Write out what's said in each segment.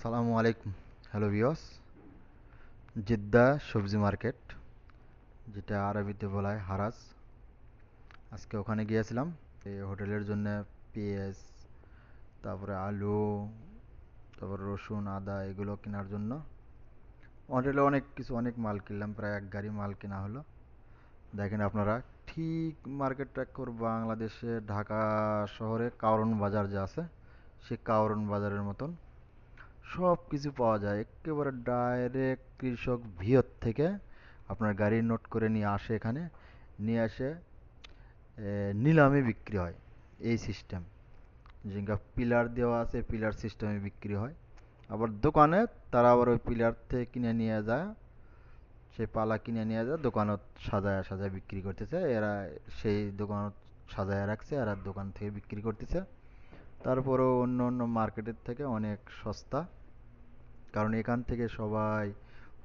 সালামু আলাইকুম, হ্যালো ভিওস জিদ্দা সবজি মার্কেট, যেটা আরবিতে বলা হয় হারাস আজকে ওখানে গিয়েছিলাম, এই হোটেলের জন্য পেঁয়াজ, তারপরে আলু, তারপর রসুন, আদা, এগুলো কেনার জন্য। হোটেলে অনেক কিছু, অনেক মাল কিনলাম, প্রায় এক গাড়ি মাল কেনা হলো। দেখেন আপনারা, ঠিক মার্কেটটা একবার বাংলাদেশে, ঢাকা শহরে কারওয়ান বাজার যে আছে সে কারওয়ান বাজারের মতন। সব কিছু পাওয়া যায়। একেবারে ডাইরেক্ট কৃষক ভিয়ত থেকে আপনার গাড়ি নোট করে নিয়ে আসে এখানে। নিয়ে আসে নিলামে বিক্রি হয় এই সিস্টেম যেটা পিলার দেওয়া আছে পিলার সিস্টেমে বিক্রি হয়। আবার দোকানে তারা আবার ওই পিলার থেকে কিনে নিয়ে যায় সেই পালা কিনে নিয়ে যায়, দোকানত সাজায় সাজায় বিক্রি করতেছে। এরা সেই দোকানত সাজায় রাখছে, এরা দোকান থেকে বিক্রি করতেছে। তারপরেও অন্য অন্য মার্কেটের থেকে অনেক সস্তা। কারণ এখান থেকে সবাই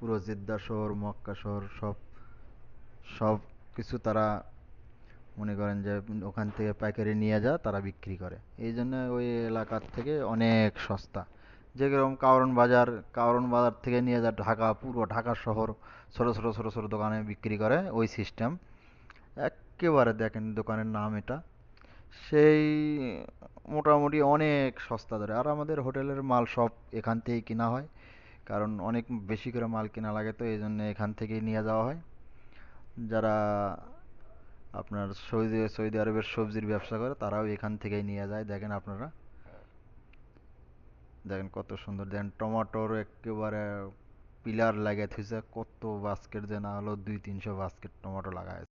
পুরো জেদ্দা শহর, মক্কা শহর সব সব কিছু তারা মনে করেন যে ওখান থেকে পাইকারি নিয়ে যায়, তারা বিক্রি করে। এই জন্য ওই এলাকার থেকে অনেক সস্তা। যেরকম কারওয়ান বাজার কারওয়ান বাজার থেকে নিয়ে যায় ঢাকা, পুরো ঢাকা শহর, ছোট ছোট ছোট ছোট দোকানে বিক্রি করে ওই সিস্টেম এক্কেবারে দেখেন দোকানের নাম এটা। সেই মোটামুটি অনেক সস্তা দরে আর আমাদের হোটেলের মাল সব এখান থেকেই কেনা হয়। কারণ অনেক বেশি করে মাল কেনা লাগে, তো এই জন্য এখান থেকেই নিয়ে যাওয়া হয়। যারা আপনার সৌদি সৌদি আরবের সবজির ব্যবসা করে, তারাও এখান থেকেই নিয়ে যায়। দেখেন আপনারা। দেখেন কত সুন্দর। দেখেন টমাটোর একেবারে পিলার লাগিয়ে থুইছে। কত বাস্কেট যে না হলো দুই তিনশো বাস্কেট টমেটো লাগায়